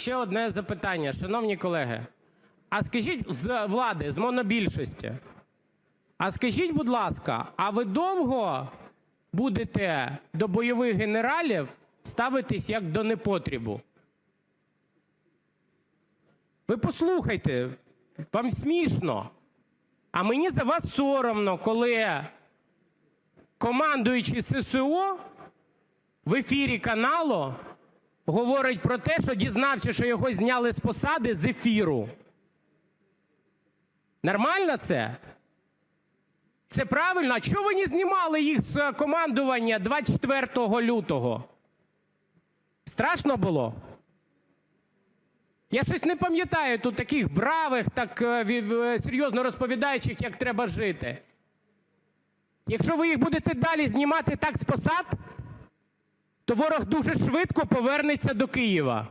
ще одне запитання. Шановні колеги, а скажіть, з влади, з монобільшості, а скажіть, будь ласка, а ви довго будете до бойових генералів ставитись як до непотрібу? Ви послухайте, вам смішно. А мені за вас соромно, коли командуючий ССО в ефірі каналу говорить про те, що дізнався, що його зняли з посади з ефіру. Нормально це? Це правильно? А чого ви не знімали їх з командування 24 лютого? Страшно було? Я щось не пам'ятаю тут таких бравих, так е, в- серйозно розповідаючих, як треба жити. Якщо ви їх будете далі знімати так з посад, то ворог дуже швидко повернеться до Києва.